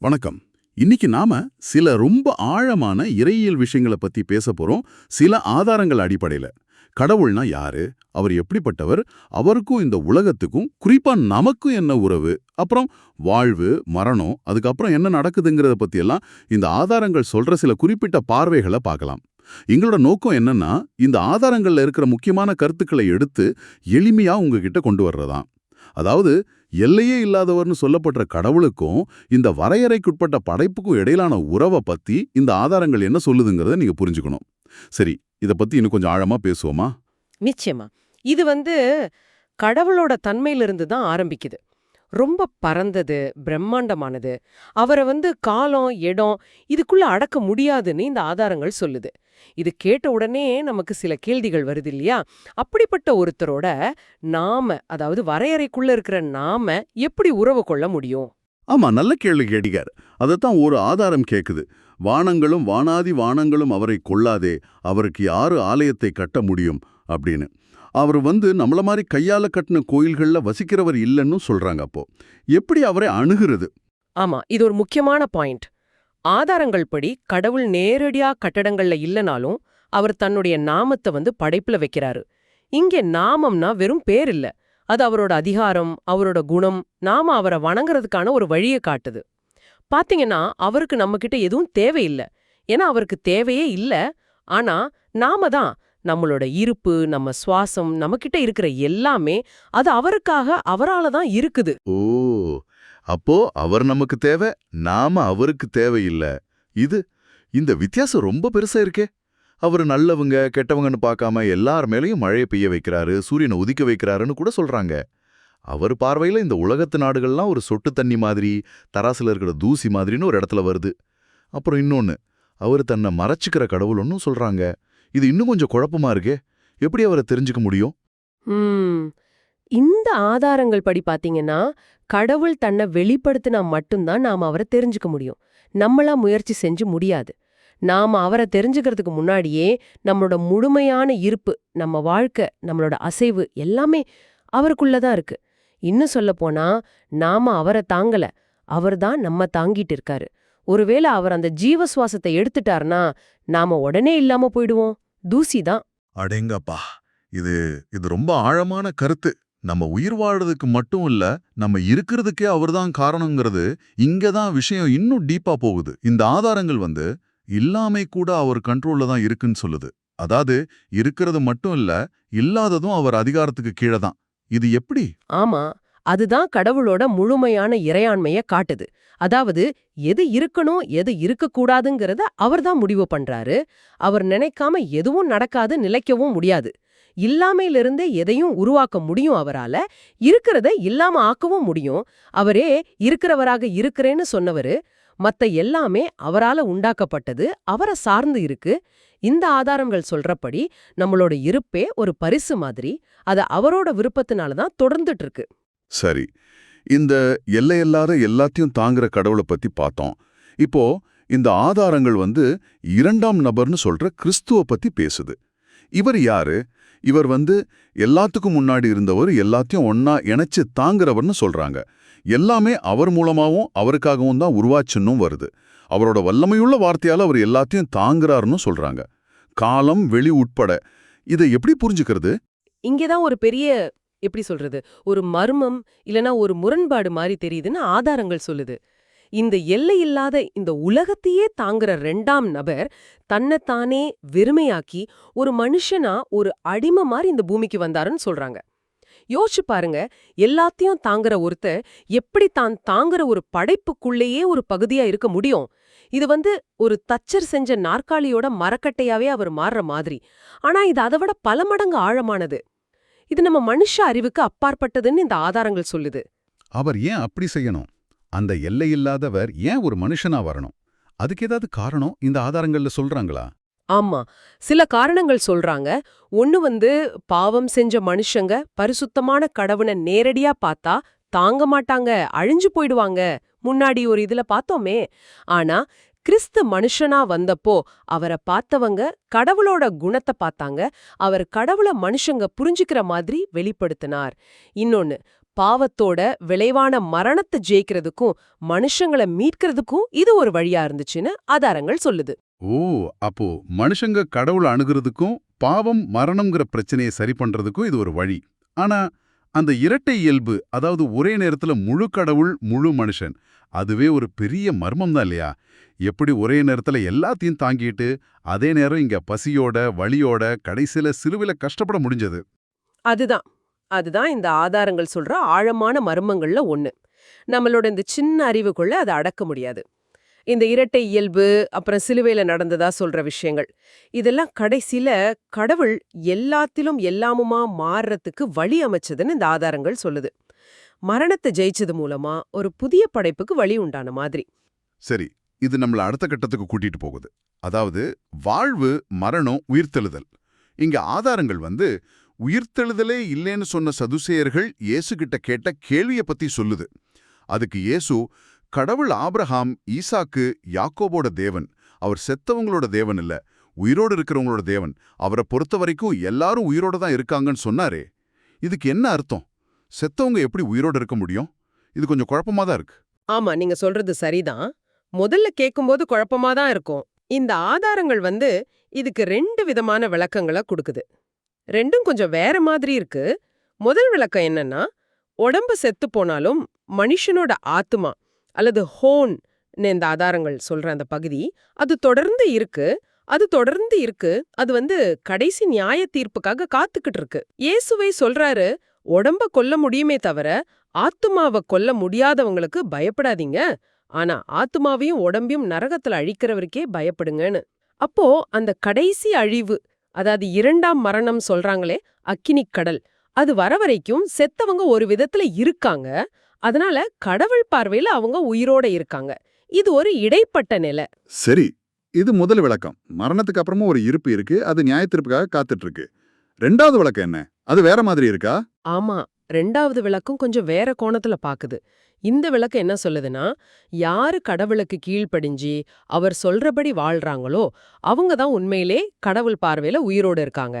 வணக்கம். இன்னைக்கு நாம சில ரொம்ப ஆழமான இறையியல் விஷயங்களை பத்தி பேச போறோம். சில ஆதாரங்கள் அடிப்படையில. கடவுள்னா யாரு? அவர் எப்படிப்பட்டவர்? அவருக்கும் இந்த உலகத்துக்கும் குறிப்பா நமக்கும் என்ன உறவு? அப்புறம் வாழ்வு மரணம் அதுக்கப்புறம் என்ன நடக்குதுங்கிறத பத்தி எல்லாம் இந்த ஆதாரங்கள் சொல்ற சில குறிப்பிட்ட பார்வைகளை பார்க்கலாம். எங்களோட நோக்கம் என்னன்னா இந்த ஆதாரங்கள்ல இருக்கிற முக்கியமான கருத்துக்களை எடுத்து எளிமையா உங்ககிட்ட கொண்டு வர்றதாம் அதாவது எல்லையே இல்லாதவர்னு சொல்லப்படுற கடவுளுக்கும் இந்த வரையறைக்குட்பட்ட படைப்புக்கும் இடையிலான உறவை பத்தி இந்த ஆதாரங்கள் என்ன சொல்லுதுங்கிறத நீங்க புரிஞ்சுக்கணும். சரி இத பத்தி இன்னும் கொஞ்சம் ஆழமா பேசுவோமா? நிச்சயமா. இது வந்து கடவுளோட தன்மையிலிருந்து தான் ஆரம்பிக்குது. ரொம்ப பறந்தது பிரம்மாண்டமானது. அவரை வந்து காலம் இடம் இதுக்குள்ள அடக்க முடியாதுன்னு இந்த ஆதாரங்கள் சொல்லுது. இது கேட்ட உடனே நமக்கு சில கேள்விகள் வருது இல்லையா? அப்படிப்பட்ட ஒருத்தரோட நாம அதாவது வரையறைக்குள்ள இருக்கிற நாம எப்படி உறவு கொள்ள முடியும்? ஆமா நல்ல கேள்வி கேட்டிகார் அதைத்தான் ஒரு ஆதாரம் கேக்குது. வானங்களும் வானாதி வானங்களும் அவரை கொள்ளாதே அவருக்கு யாரு ஆலயத்தை கட்ட முடியும் அப்படின்னு. அவர் வந்து நம்மள மாதிரி கையால கட்டின கோயில்கள்ல வசிக்கிறவர் இல்லைன்னு சொல்றாங்க அப்போ. எப்படி அவரை அணுகிறது? ஆமா இது ஒரு முக்கியமான பாயிண்ட். ஆதாரங்கள் படி கடவுள் நேரடியா கட்டடங்கள்ல இல்லனாலும் அவர் தன்னுடைய நாமத்தை வந்து படைப்புல வைக்கிறாரு. இங்கே நாமம்னா வெறும் பேர் இல்ல. அது அவரோட அதிகாரம் அவரோட குணம் நாம அவரை வணங்குறதுக்கான ஒரு வழியை காட்டுது. பாத்தீங்கன்னா அவருக்கு நம்மகிட்ட எதுவும் தேவையில்லை. ஏன்னா அவருக்கு தேவையே இல்ல. ஆனா நாம தான் நம்மளோட இருப்பு நம்ம சுவாசம் நம்மகிட்ட இருக்கிற எல்லாமே அது அவருக்காக அவரால தான் இருக்குது. ஓ! அப்போ அவர் நமக்கு தேவை நாம அவருக்கு தேவையில்ல. இது இந்த வித்தியாசம் ரொம்ப பெருசா இருக்கே. அவர் நல்லவங்க கெட்டவங்கன்னு பார்க்காம எல்லார் மேலையும் மழையை பெய்ய வைக்கிறாரு சூரியனை உதிக்க வைக்கிறாருன்னு கூட சொல்றாங்க. அவர் பார்வையில இந்த உலகத்து நாடுகள்லாம் ஒரு சொட்டு தண்ணி மாதிரி தராசுல இருக்கிற தூசி மாதிரின்னு ஒரு இடத்துல வருது. அப்புறம் இன்னொன்னு அவர் தன்னை மறைச்சிக்கிற கடவுள் ஒன்றும் சொல்றாங்க. இது இன்னும் கொஞ்சம் குழப்பமா இருக்கே. எப்படி அவரை தெரிஞ்சுக்க முடியும்? இந்த ஆதாரங்கள் படி பாத்தீங்கன்னா கடவுள் தன்னை வெளிப்படுத்தினா மட்டும்தான் நாம அவரை தெரிஞ்சுக்க முடியும். நம்மளா முயற்சி செஞ்சு முடியாது. நாம அவரை தெரிஞ்சுக்கிறதுக்கு முன்னாடியே நம்மளோட முழுமையான இருப்பு நம்ம வாழ்க்கை நம்மளோட அசைவு எல்லாமே அவருக்குள்ளதான் இருக்கு. இன்னும் சொல்லப்போனா போனா நாம அவரை தாங்கல அவர்தான் நம்ம தாங்கிட்டு இருக்காரு. ஒருவேளை அவர் அந்த ஜீவ சுவாசத்தை எடுத்துட்டாருனா நாம உடனே இல்லாம போயிடுவோம். தூசி தான். அடேங்கப்பா. இது இது ரொம்ப ஆழமான கருத்து. நம்ம உயிர் வாழறதுக்கு மட்டும் இல்ல நம்ம இருக்கிறதுக்கே அவர்தான் காரணங்கிறது இங்க தான் விஷயம் இன்னும் டீப்பா போகுது. இந்த ஆதாரங்கள் வந்து இல்லாமை கூட அவர் கண்ட்ரோல்ல தான் இருக்குன்னு சொல்லுது. அதாவது இருக்கிறது மட்டும் இல்ல இல்லாததும் அவர் அதிகாரத்துக்கு கீழே தான் இது எப்படி? ஆமா அதுதான் கடவுளோட முழுமையான இறையாண்மைய காட்டுது. அதாவது எது இருக்கணும் எது இருக்கக்கூடாதுங்கிறத அவர்தான் முடிவு பண்றாரு. அவர் நினைக்காம எதுவும் நடக்காது நிலைக்கவும் முடியாது. இல்லாமையிலிருந்தே எதையும் உருவாக்க முடியும் அவரால. இருக்கிறத இல்லாம ஆக்கவும் முடியும். அவரே இருக்கிறவராக இருக்கிறேன்னு சொன்னவரு மத்த எல்லாமே அவரால உண்டாக்கப்பட்டது அவரை சார்ந்து இருக்கு. இந்த ஆதாரங்கள் சொல்றபடி நம்மளோட இருப்பே ஒரு பரிசு மாதிரி அது அவரோட விருப்பத்தினால தான் தொடர்ந்துட்டு இருக்கு சரி. இந்த எல்லையல்லாத எல்லாத்தையும் தாங்குற கடவுளை பத்தி பார்த்தோம். இப்போ இந்த ஆதாரங்கள் வந்து இரண்டாம் நபர்னு சொல்ற கிறிஸ்துவ பத்தி பேசுது. இவர் யாரு? இவர் வந்து எல்லாத்துக்கும் முன்னாடி இருந்தவர் எல்லாத்தையும் ஒன்னா இணைச்சு தாங்குறவர்னு சொல்றாங்க. எல்லாமே அவர் மூலமாவும் அவருக்காகவும் தான் உருவாச்சுன்னும் வருது. அவரோட வல்லமையுள்ள வார்த்தையால அவர் எல்லாத்தையும் தாங்குறாருன்னு சொல்றாங்க. காலம் வெளி உட்பட. இதை எப்படி புரிஞ்சுக்கிறது? இங்கேதான் ஒரு பெரிய எப்படி சொல்றது? ஒரு மர்மம் இல்லனா ஒரு முரண்பாடு மாதிரி தெரியுதுன்னு ஆதாரங்கள் சொல்லுது. இந்த எல்லையில்லாத இந்த உலகத்தையே தாங்குற ரெண்டாம் நபர் தன்னைத்தானே வெறுமையாக்கி ஒரு மனுஷனா ஒரு அடிமை மாதிரி இந்த பூமிக்கு வந்தாருன்னு சொல்றாங்க. யோசிச்சு பாருங்க எல்லாத்தையும் தாங்குற ஒருத்தர் எப்படி தான் தாங்குற ஒரு படைப்புக்குள்ளேயே ஒரு பகுதியா இருக்க முடியும்? இது வந்து ஒரு தச்சர் செஞ்ச நாற்காலியோட மரக்கட்டையாவே அவர் மாறுற மாதிரி. ஆனா இது அதை விட பல மடங்கு ஆழமானது. இது நம்ம மனுஷ அறிவுக்கு அப்பாற்பட்டதுன்னு இந்த ஆதாரங்கள் சொல்லுது. அவர் ஏன் அப்படி செய்யணும்? அந்த எல்லையில்லாதவர் ஏன் ஒரு மனுஷனா வரணும்? அதுக்கு ஏதாவது காரணம் இந்த ஆதாரங்கள்ல சொல்றாங்களா? ஆமா. சில காரணங்கள் சொல்றாங்க. ஒன்னு வந்து பாவம் செஞ்ச மனுஷங்க பரிசுத்தமான கடவுனை நேரடியா பார்த்தா தாங்க மாட்டாங்க அழிஞ்சு போயிடுவாங்க. முன்னாடி ஒரு இதுல பார்த்தோமே. ஆனா கிறிஸ்து மனுஷனா வந்தப்போ அவரை பார்த்தவங்க கடவுளோட குணத்தை பார்த்தாங்க. அவர் கடவுள மனுஷங்க புரிஞ்சுக்கிற மாதிரி வெளிப்படுத்தினார். இன்னொன்னு பாவத்தோட விளைவான மரணத்தை ஜெயிக்கிறதுக்கும் மனுஷங்கள மீட்கிறதுக்கும் இது ஒரு வழியா இருந்துச்சுன்னு ஆதாரங்கள் சொல்லுது. ஓ அப்போ மனுஷங்க கடவுளை அணுகிறதுக்கும் பாவம் மரணம்ங்கிற பிரச்சனையை சரி பண்றதுக்கும் இது ஒரு வழி. ஆனா அந்த இரட்டை இயல்பு அதாவது ஒரே நேரத்துல முழு கடவுள் முழு மனுஷன் அதுவே ஒரு பெரிய மர்மம் தான் இல்லையா? எப்படி ஒரே நேரத்துல எல்லாத்தையும் தாங்கிட்டு அதே நேரம் இங்க பசியோட வலியோட கடைசியில சிலுவில கஷ்டப்பட முடிஞ்சது? அதுதான். அதுதான் இந்த ஆதாரங்கள் சொல்ற ஆழமான மர்மங்கள்ல ஒண்ணு. நம்மளோட இந்த சின்ன அறிவுக்குள்ள அதை அடக்க முடியாது. இந்த இரட்டை இயல்பு அப்புறம் சிலுவையில நடந்ததா சொல்ற விஷயங்கள் இதெல்லாம் கடைசியில கடவுள் எல்லாத்திலும் எல்லாமுமா மாறுறதுக்கு வழி அமைச்சதுன்னு இந்த ஆதாரங்கள் சொல்லுது. மரணத்தை ஜெயிச்சது மூலமா ஒரு புதிய படைப்புக்கு வழி உண்டான மாதிரி. சரி இது நம்மள அடுத்த கட்டத்துக்கு கூட்டிட்டு போகுது. அதாவது வாழ்வு மரணம் உயிர்த்தெழுதல். இங்க ஆதாரங்கள் வந்து உயிர்த்தெழுதலே இல்லைன்னு சொன்ன சதுசேயர்கள் இயேசு கிட்ட கேட்ட கேள்விய பத்தி சொல்லுது. அதுக்கு இயேசு கடவுள் ஆப்ரஹாம் ஈசாக்கு யாக்கோபோட தேவன். அவர் செத்தவங்களோட தேவன் இல்ல. உயிரோடு இருக்கிறவங்களோட தேவன். அவரை பொறுத்த வரைக்கும் எல்லாரும் உயிரோட தான் இருக்காங்கன்னு சொன்னாரே. இதுக்கு என்ன அர்த்தம்? செத்தவங்க எப்படி உயிரோட இருக்க முடியும்? இது கொஞ்சம் குழப்பமா தான் இருக்கு. ஆமா நீங்க சொல்றது சரிதான். முதல்ல கேட்கும்போது குழப்பமா தான் இருக்கும். இந்த ஆதாரங்கள் வந்து இதுக்கு ரெண்டு விதமான விளக்கங்களை கொடுக்குது. ரெண்டும் கொஞ்சம் வேற மாதிரி இருக்கு. முதல் விளக்கம் என்னன்னா உடம்பு செத்து போனாலும் மனுஷனோட ஆத்துமா அல்லது ஹோன் இந்த ஆதாரங்கள் சொல்ற அந்த பகுதி அது தொடர்ந்து இருக்கு. அது தொடர்ந்து இருக்கு. அது வந்து கடைசி நியாய தீர்ப்புக்காக காத்துக்கிட்டு இருக்கு. இயேசுவை சொல்றாரு உடம்ப கொல்ல முடியுமே தவிர ஆத்துமாவை கொல்ல முடியாதவங்களுக்கு பயப்படாதீங்க. ஆனா ஆத்துமாவையும் உடம்பையும் நரகத்துல அழிக்கிறவருக்கே பயப்படுங்கன்னு. அப்போ அந்த கடைசி அழிவு அதாவது இரண்டாம் மரணம் சொல்றாங்களே அக்கினிக் கடல். அது வர வரைக்கும் செத்தவங்க ஒரு விதத்துல இருக்காங்க. அதனால கடவுள் பார்வையில அவங்க உயிரோட இருக்காங்க. இது ஒரு இடைப்பட்ட நிலை. சரி இது முதல் விளக்கம். மரணத்துக்கு அப்புறமும் ஒரு இருப்பு இருக்கு அது நியாயத்தீர்ப்புக்காக காத்துட்டு இருக்கு. ரெண்டாவது விளக்கம் என்ன? அது வேற மாதிரி இருக்கா? ஆமா. ரெண்டாவது விளக்கும் கொஞ்சம் வேற கோணத்துல பாக்குது. இந்த விளக்கு என்ன சொல்லுதுன்னா யாரு கடவுளுக்கு கீழ்ப்படிஞ்சு அவர் சொல்றபடி வாழ்றாங்களோ அவங்க தான் உண்மையிலே கடவுள் பார்வையில உயிரோடு இருக்காங்க.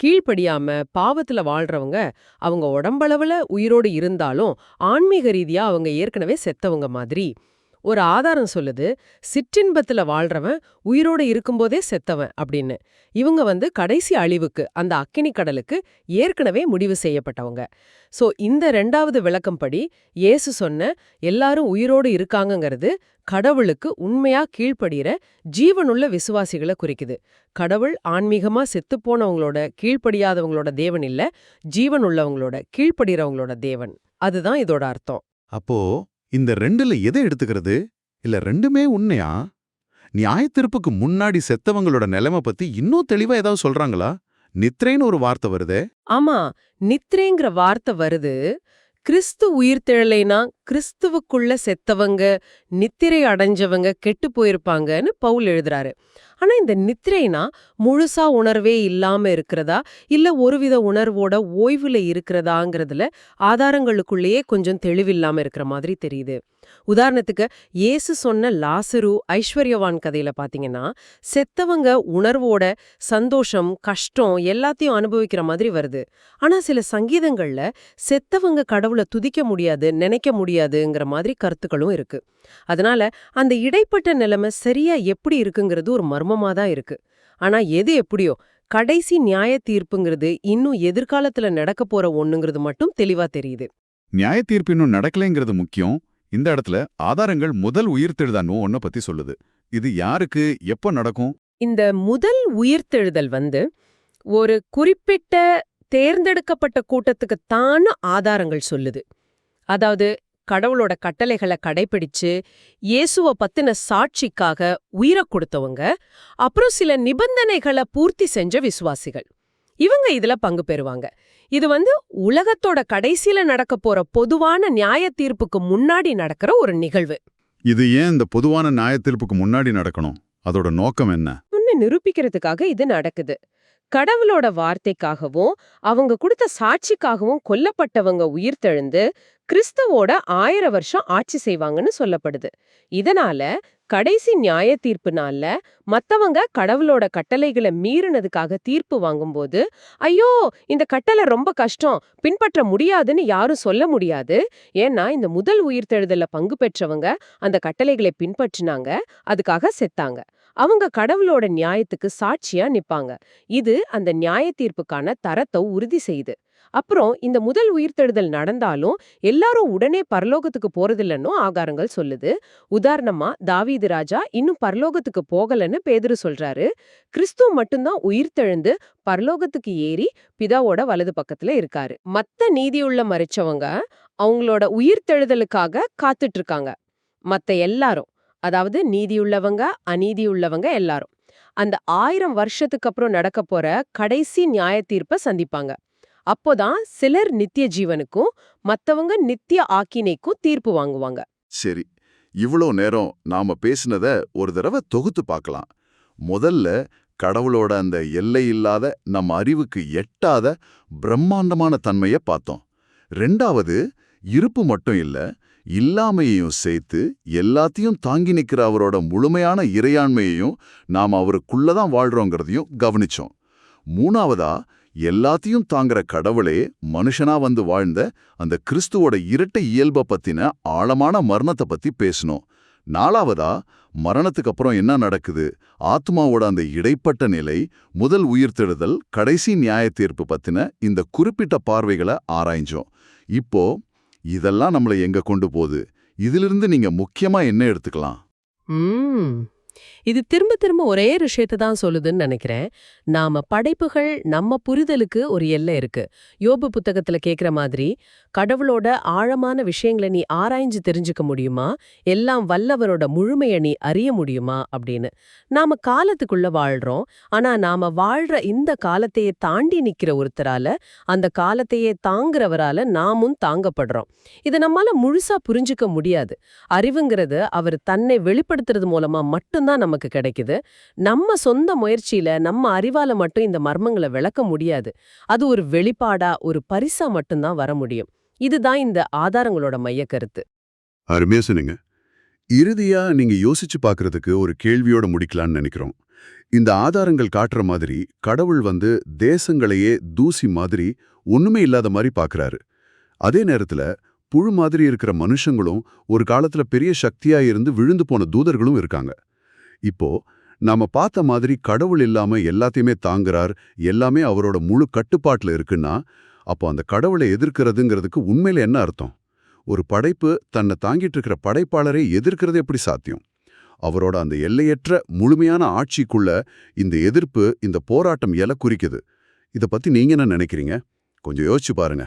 கீழ்ப்படியாம பாவத்துல வாழ்றவங்க அவங்க உடம்பளவுல உயிரோடு இருந்தாலும் ஆன்மீக ரீதியா அவங்க ஏற்கனவே செத்தவங்க மாதிரி. ஒரு ஆதாரம் சொல்லுது சிற்றின்பத்துல வாழ்றவன் உயிரோட இருக்கும்போதே செத்தவன் அப்படின்னு. இவங்க வந்து கடைசி அழிவுக்கு அந்த அக்கினி கடலுக்கு ஏற்கனவே முடிவு செய்யப்பட்டவங்க. சோ இந்த ரெண்டாவது விளக்கம்படி இயேசு சொன்ன எல்லாரும் உயிரோடு இருக்காங்கங்கிறது கடவுளுக்கு உண்மையா கீழ்ப்படுகிற ஜீவனுள்ள விசுவாசிகளை குறிக்குது. கடவுள் ஆன்மீகமா செத்துப்போனவங்களோட கீழ்ப்படியாதவங்களோட தேவன் இல்ல ஜீவன் உள்ளவங்களோட தேவன். அதுதான் இதோட அர்த்தம். அப்போ இந்த ரெண்டுல எதை எடுத்துக்கிறது? இல்ல ரெண்டுமே உண்மையா? நியாயத்திருப்புக்கு முன்னாடி செத்தவங்களோட நிலைமை பத்தி இன்னும் தெளிவா ஏதாவது சொல்றாங்களா? நித்ரேன்னு ஒரு வார்த்தை வருது. ஆமா நித்ரேங்கிற வார்த்தை வருது கிறிஸ்து உயிர்த்தெழலைனா கிறிஸ்துவுக்குள்ள செத்தவங்க நித்திரை அடைஞ்சவங்க கெட்டு போயிருப்பாங்கன்னு பவுல் எழுதுறாரு. ஆனா இந்த நித்திரைனா முழுசா உணர்வே இல்லாம இருக்கிறதா? இல்ல ஒருவித உணர்வோட ஓய்வுல இருக்கிறதாங்கிறதுல ஆதாரங்களுக்குள்ளேயே கொஞ்சம் தெளிவில்லாம இருக்கிற மாதிரி தெரியுது. உதாரணத்துக்கு இயேசு சொன்ன லாசரு ஐஸ்வர்யவான் கதையில பாத்தீங்கன்னா செத்தவங்க உணர்வோட சந்தோஷம் கஷ்டம் எல்லாத்தையும் அனுபவிக்கிற மாதிரி வருது. ஆனா சில சங்கீதங்கள்ல செத்தவங்க கடவுளை துதிக்க முடியாது நினைக்க முடியாது முடியாதுங்கிற மாதிரி கருத்துக்களும் இருக்கு. அதனால அந்த இடைப்பட்ட நிலைமை சரியா எப்படி இருக்குங்கிறது ஒரு மர்மமா தான் இருக்கு. ஆனா எது எப்படியோ கடைசி நியாய தீர்ப்புங்கிறது இன்னும் எதிர்காலத்துல நடக்க போற ஒண்ணுங்கிறது மட்டும் தெளிவா தெரியுது. நியாய தீர்ப்பு இன்னும் நடக்கலைங்கிறது முக்கியம். இந்த இடத்துல ஆதாரங்கள் முதல் உயிர்த்தெழுதானோ ஒன்ன பத்தி சொல்லுது. இது யாருக்கு எப்ப நடக்கும்? இந்த முதல் உயிர்த்தெழுதல் வந்து ஒரு குறிப்பிட்ட தேர்ந்தெடுக்கப்பட்ட கூட்டத்துக்கு தான ஆதாரங்கள் சொல்லுது. அதாவது கடவுளோட கட்டளைகளை கடைபிடிச்சு இயேசுவ பத்தின சாட்சிக்காக உயிரை கொடுத்தவங்க அப்புறம் சில நிபந்தனைகளை பூர்த்தி செஞ்ச விசுவாசிகள். இவங்க இதுல பங்கு பெறுவாங்க. இது வந்து உலகத்தோட கடைசியில நடக்க போற பொதுவான நியாய தீர்ப்புக்கு முன்னாடி நடக்கிற ஒரு நிகழ்வு. இது ஏன் இந்த பொதுவான நியாய தீர்ப்புக்கு முன்னாடி நடக்கணும்? அதோட நோக்கம் என்ன? நிரூபிக்கிறதுக்காக இது நடக்குது. கடவுளோட வார்த்தைக்காகவும் அவங்க கொடுத்த சாட்சிக்காகவும் கொல்லப்பட்டவங்க உயிர்த்தெழுந்து கிறிஸ்துவோட ஆயிரம் வருஷம் ஆட்சி செய்வாங்கன்னு சொல்லப்படுது. இதனால கடைசி நியாய தீர்ப்பு நாள்ல மத்தவங்க கடவுளோட கட்டளைகளை மீறினதுக்காக தீர்ப்பு வாங்கும்போது ஐயோ இந்த கட்டளை ரொம்ப கஷ்டம் பின்பற்ற முடியாதுன்னு யாரும் சொல்ல முடியாது. ஏன்னா இந்த முதல் உயிர்த்தெழுதல்ல பங்கு பெற்றவங்க அந்த கட்டளைகளை பின்பற்றினாங்க அதுக்காக செத்தாங்க. அவங்க கடவுளோட நியாயத்துக்கு சாட்சியா நிப்பாங்க. இது அந்த நியாய தீர்ப்புக்கான தரத்தை உறுதி செய்யுது. அப்புறம் இந்த முதல் உயிர்த்தெழுதல் நடந்தாலும் எல்லாரும் உடனே பரலோகத்துக்கு போறதில்லன்னும் ஆகாரங்கள் சொல்லுது. உதாரணமா தாவீது ராஜா இன்னும் பரலோகத்துக்கு போகலன்னு பேதுரு சொல்றாரு. கிறிஸ்து மட்டும்தான் உயிர்த்தெழுந்து பரலோகத்துக்கு ஏறி பிதாவோட வலது பக்கத்துல இருக்காரு. மத்த நீதியுள்ள மறைச்சவங்க அவங்களோட உயிர்த்தெழுதலுக்காக காத்துட்டு இருக்காங்க. மத்த எல்லாரும் அதாவது நீதியுள்ளவங்க அநீதியுள்ளவங்க எல்லாரும். அந்த ஆயிரம் வருஷத்துக்கு அப்புறம் நடக்க போற கடைசி நியாய தீர்ப்பை சந்திப்பாங்க. அப்போதான் சிலர் நித்திய ஜீவனுக்கும் மத்தவங்க நித்திய ஆக்கினைக்கும் தீர்ப்பு வாங்குவாங்க. சரி இவ்வளோ நேரம் நாம பேசினத ஒரு தடவை தொகுத்து பார்க்கலாம் முதல்ல கடவுளோட அந்த எல்லை இல்லாத நம்ம அறிவுக்கு எட்டாத பிரம்மாண்டமான தன்மையை பார்த்தோம். ரெண்டாவது இருப்பு மட்டும் இல்ல இல்லாமையையும் சேர்த்து எல்லாத்தையும் தாங்கி நிற்கிற அவரோட முழுமையான இறையாண்மையையும் நாம் அவருக்குள்ளதான் வாழ்கிறோங்கிறதையும் கவனிச்சோம் மூணாவதா எல்லாத்தையும் தாங்குற கடவுளே மனுஷனா வந்து வாழ்ந்த அந்த கிறிஸ்துவோட இரட்டை இயல்பை பத்தின ஆழமான மரணத்தை பத்தி பேசணும் நாலாவதா மரணத்துக்கு அப்புறம் என்ன நடக்குது? ஆத்மாவோட அந்த இடைப்பட்ட நிலை முதல் உயிர்த்தெழுதல் கடைசி நியாய தீர்ப்பு பத்தின இந்த குறிப்பிட்ட பார்வைகளை ஆராய்ஞ்சோம். இப்போ இதெல்லாம் நம்மளை எங்க கொண்டு போகுது? இதிலிருந்து நீங்க முக்கியமா என்ன எடுத்துக்கலாம்? ம். இது திரும்ப திரும்ப ஒரே விஷயத்தை தான் சொல்லுதுன்னு நினைக்கிறேன். நாம படைப்புகள் நம்ம புரிதலுக்கு ஒரு எல்லை இருக்கு. யோபு புத்தகத்துல கேக்குற மாதிரி கடவுளோட ஆழமான விஷயங்களை நீ ஆராய்ஞ்சு தெரிஞ்சுக்க முடியுமா? எல்லாம் வல்லவரோட முழுமையை நீ அறிய முடியுமா? அப்படின்னு. நாம காலத்துக்குள்ள வாழ்றோம். ஆனா நாம வாழ்ற இந்த காலத்தையே தாண்டி நிக்கிற ஒருத்தரால அந்த காலத்தையே தாங்குறவரால நாமும் தாங்கப்படுறோம். இதை நம்மால முழுசா புரிஞ்சுக்க முடியாது. அறிவுங்கிறது அவர் தன்னை வெளிப்படுத்துறது மூலமா மட்டும்தான் நமக்கு கிடைக்குது. நம்ம சொந்த முயற்சியில நம்ம அறிவால மட்டும் இந்த மர்மங்களை விளக்க முடியாது. அது ஒரு வெளிப்பாடா ஒரு பரிசா மட்டும்தான் வர முடியும். இதுதான் இந்த ஆதாரங்களோட மைய கருத்து. அருமையா சொன்னீங்க. இறுதியா நீங்க யோசிச்சு பாக்குறதுக்கு ஒரு கேள்வியோட முடிக்கலாம்னு நினைக்கிறோம். இந்த ஆதாரங்கள் காட்டுற மாதிரி கடவுள் வந்து தேசங்களையே தூசி மாதிரி ஒண்ணுமே இல்லாத மாதிரி பார்க்கறாரு அதே நேரத்துல புழு மாதிரி இருக்கிற மனுஷங்களும் ஒரு காலத்துல பெரிய சக்தியா இருந்து விழுந்து போன தூதர்களும் இருக்காங்க. இப்போ நாம பார்த்த மாதிரி கடவுள் இல்லாம எல்லாத்தையுமே தாங்குறார் எல்லாமே அவரோட முழு கட்டுப்பாட்டுல இருக்குன்னா அப்போ அந்த கடவுளை எதிர்க்கிறதுங்கிறதுக்கு உண்மையில என்ன அர்த்தம்? ஒரு படைப்பு தன்னை தாங்கிட்டு இருக்கிற படைப்பாளரை எதிர்க்கிறது எப்படி சாத்தியம்? அவரோட அந்த எல்லையற்ற முழுமையான ஆட்சிக்குள்ள இந்த எதிர்ப்பு இந்த போராட்டம் எல குறிக்குது. இத பத்தி நீங்க என்ன நினைக்கிறீங்க? கொஞ்சம் யோசிச்சு பாருங்க.